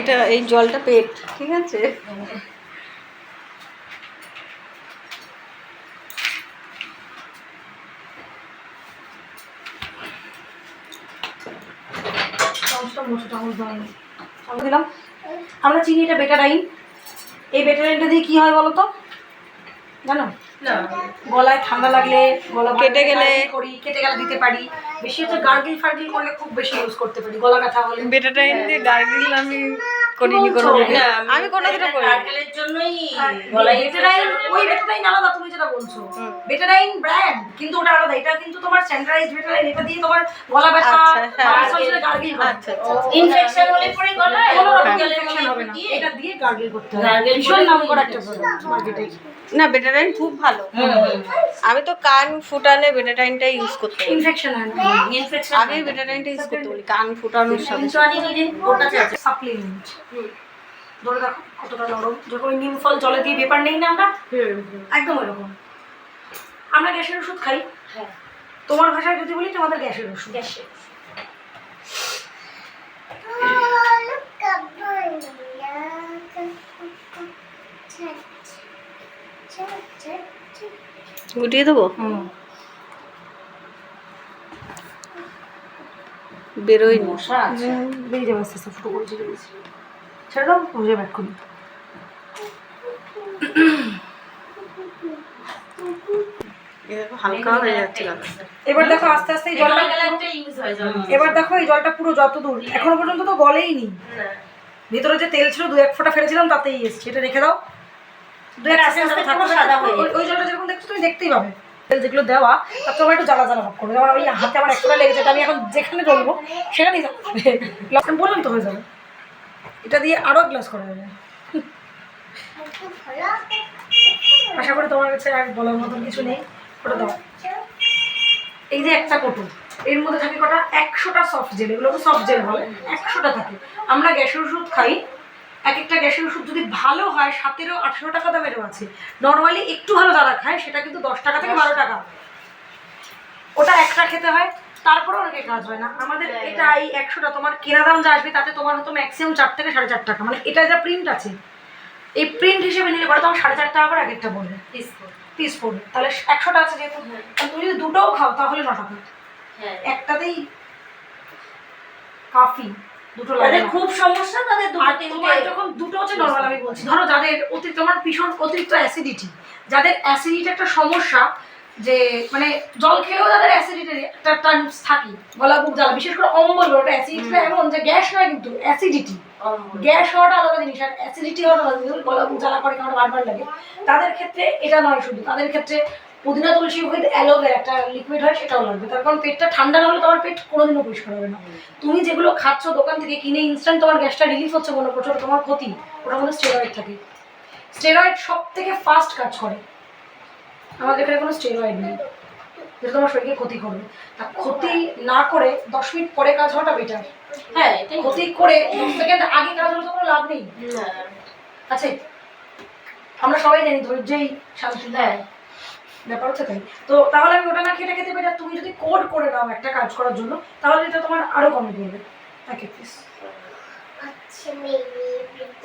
এটা এই জলটা পেট, ঠিক আছে? আমরা চিনি এটা বেটারাইন এই বেটারাইনটা দিয়ে কি হয় বলো তো? জানো? গলায় ঠান্ডা লাগলে গলা কেটে গেলে? করি কেটে গেলে দিতে পারি। বেশি হচ্ছে গার্গিল ফার্গিল করলে খুব বেশি ইউজ করতে পারি গলা ব্যথা হলে। বেটাটাইন দিয়ে গার্গিল আমি করিনি কোনো না, আমি কোনোদিনও করি নারকেলের জন্যই গলায় গলায় বেটারাইন ওই বেটারাইন আলাদা তুমি যেটা বলছো। বেটারাইন ব্র্যান্ড কিন্তু ওটা আলাদা। এটা কিন্তু তোমার স্যানিটাইজড বেটারাইন এটা দিয়ে তোমার গলা ব্যথা আচ্ছা, হ্যাঁ। গার্গিল আচ্ছা আচ্ছা ইনফেকশন হলে পরে গলায়? কোনো রকম ইনফেকশন হবে না। এটা দিয়ে গার্গিল করতে হবে। Gargle ভীষণ নাম করা একটা প্রোডাক্ট মার্কেটে না বেটাটাইন খুব ভালো। আমি তো কান ফুটালে বেটাটাইনটাই ইউজ করতে ইনফেকশন হয় না। ইনফেকশন আগে বেটাটাইনটা ইউজ করতে বলি কান ফুটানোর সাথে ওর সাপ্লিমেন্ট ধরে দেখো কতটা নরম। যখন ওই নিম ফল জলে দিয়ে পেপার নেই না আমরা? একদম ওইরকম। আমরা গ্যাসের ওষুধ খাই। হ্যাঁ। তোমার ভাষায় যদি বলি তোমাদের গ্যাসের ওষুধ। গ্যাসে গুটিয়ে দেবো? বেরোই মশা আছে। বেরিয়ে যাবে আস্তে আস্তে ফুটো করেছি বেরিয়েছি ছেড়ে বুঝে ব্যাক করি হালকা হয়ে যাচ্ছে এবার দেখো আস্তে আস্তে এই জলটা হয় এবার দেখো এই জলটা পুরো যত দূর এখনও পর্যন্ত তো গলেই নি। ভিতরে যে তেল ছিল দু এক ফোঁটা ফেলেছিলাম তাতেই এসছে। এটা রেখে দাও। দু এক আস্তে আস্তে সাদা হয়ে ওই- জলটা যেরকম দেখছ তুমি দেখতেই পাবে। তেল যেগুলো দেওয়া তার তোমার একটু জ্বালা জ্বালা ভাব করবে। যেমন ওই হাতে আমার একটা লেগেছে এটা আমি এখন যেখানে জ্বলবো সেখানেই যাব আমি বললাম তো হয়ে যাবে। এটা দিয়ে আরও গ্লাস করা যাবে। আশা করি তোমার কাছে আর বলার মতন কিছু নেই। ওটা দাও। এই যে একটা কোটো এর মধ্যে থাকে কটা? একশোটা সফট জেল এগুলোকে সফট জেল বলে। একশোটা থাকে। আমরা গ্যাসের ওষুধ খাই এক একটা গ্যাসের ওষুধ যদি ভালো হয় সতেরো আঠেরো টাকা দামেরও আছে। নর্মালি একটু ভালো যারা খায় সেটা কিন্তু দশ টাকা থেকে বারো টাকা। ওটা একটা খেতে হয় তারপরে অনেকে কাজ হয় না। আমাদের এটা এই একশোটা তোমার কেনা দাম যা আসবে তাতে তোমার হয়তো ম্যাক্সিমাম চার থেকে সাড়ে চার টাকা। মানে এটা যা প্রিন্ট আছে এই প্রিন্ট হিসেবে নিলে পরে তোমার সাড়ে চার টাকা করে এক একটা পড়বে পিস পড়বে তাহলে একশোটা আছে যেহেতু তুমি যদি দুটোও খাও তাহলে ন টাকা হ্যাঁ। একটাতেই কাফি দুটো তাদের খুব সমস্যা তাদের দুটো তিনটে যখন দুটো হচ্ছে নর্মাল আমি বলছি। ধরো যাদের অতিরিক্ত তোমার ভীষণ অতিরিক্ত অ্যাসিডিটি যাদের অ্যাসিডিটি একটা সমস্যা যে মানে জল খেলেও যাদের অ্যাসিডিটির একটা টার্মস থাকে গলা বুক জ্বালা বিশেষ করে অম্বল বলে ওটা অ্যাসিডিটিটা এমন যে গ্যাস নয় কিন্তু অ্যাসিডিটি গ্যাস হওয়াটা আলাদা জিনিস আর অ্যাসিডিটি হওয়াটা আলাদা জিনিস। গলা বুক জ্বালা করে কেমন বারবার লাগে? তাদের ক্ষেত্রে এটা নয় শুধু। তাদের ক্ষেত্রে পুদিনা তুলসী উইথ অ্যালোভেরা একটা লিকুইড হয় সেটাও লাগবে। তার কারণ পেটটা ঠান্ডা না হলে তোমার পেট কোনোদিনও পরিষ্কার হবে না। তুমি যেগুলো খাচ্ছ দোকান থেকে কিনে ইনস্ট্যান্ট তোমার গ্যাসটা রিলিফ হচ্ছে বলে প্রচুর তোমার ক্ষতি। ওটার মধ্যে স্টেরয়েড থাকে। স্টেরয়েড সব থেকে ফাস্ট কাজ করে। আমাদের এখানে কোনো স্টেরয়েড নেই। যেটা তোমার শরীরকে ক্ষতি করবে। তা ক্ষতি না করে দশ মিনিট পরে কাজ হওয়াটা বেটার হ্যাঁ ক্ষতি করে দশ সেকেন্ড আগে কাজ হলে তো কোনো লাভ নেই। আছে আমরা সবাই জানি ধৈর্যই শান্তি। হ্যাঁ। ব্যাপার হচ্ছে তাই। তো তাহলে আমি ওটা না খেতে খেতে পেরে তুমি যদি কোড করে নাও একটা কাজ করার জন্য তাহলে এটা তোমার আরও কমে পড়বে ওকে প্লিজ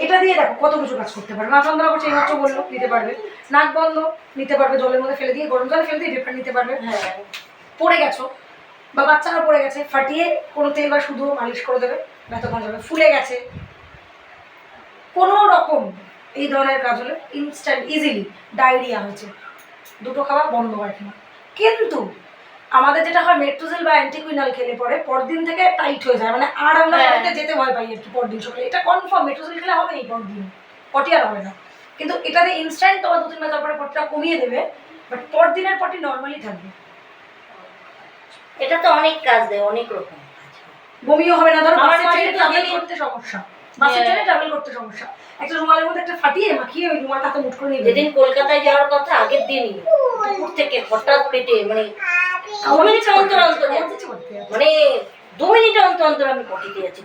এটা দিয়ে দেখো কত কিছু কাজ করতে পারবে। নাচন্দরা করছে এইমাত্র বলল নিতে পারবে। নাক বন্ধ নিতে পারবে জলের মধ্যে ফেলে দিয়ে গরম জলে ফেলে দিয়ে পেপার নিতে পারবে। হ্যাঁ। পড়ে গেছো বা বাচ্চারা পড়ে গেছে ফাটিয়ে কোনো তেল বা শুধু মালিশ করে দেবে ব্যথা কমে যাবে ফুলে গেছে। কোনো রকম এই ধরনের কাজ হলে ইনস্ট্যান্ট ইজিলি ডায়রিয়া হয়েছে। দুটো খাওয়া বন্ধ হয় না কিন্তু আমাদের যেটা হয় মেট্রোজেল বা অ্যান্টিকুইনাল খেলে পরে পরদিন থেকে টাইট হয়ে যায়। মানে আর আমরা হ্যাঁ। যেতে ভয় পাই একটু পরদিন সকালে। এটা কনফার্ম মেট্রোজেল খেলে হবে এই পরদিন। পটি আর হবে না। কিন্তু এটাতে ইনস্ট্যান্ট তোমার দু তিন মাস পরে পটিটা কমিয়ে দেবে বাট পরদিনের পটি নর্মালি থাকবে। এটা তো অনেক কাজ দেয় অনেক রকম বমিও হবে না ধরো করতে সমস্যা। বাসে হ্যাঁ। ট্রেনে ট্রাভেল করতে সমস্যা। একটা রুমালের মধ্যে একটা ফাটিয়ে মাখিয়ে ওই রুমালটা হাতে মুঠ করে নিয়ে যেদিন কলকাতায় যাওয়ার কথা আগের দিনই। দুপুর থেকে হঠাৎ পেটে মানে দু মিনিট অন্তর অন্তর। মানে দু মিনিট অন্তর অন্তর আমি পটিতে যাচ্ছি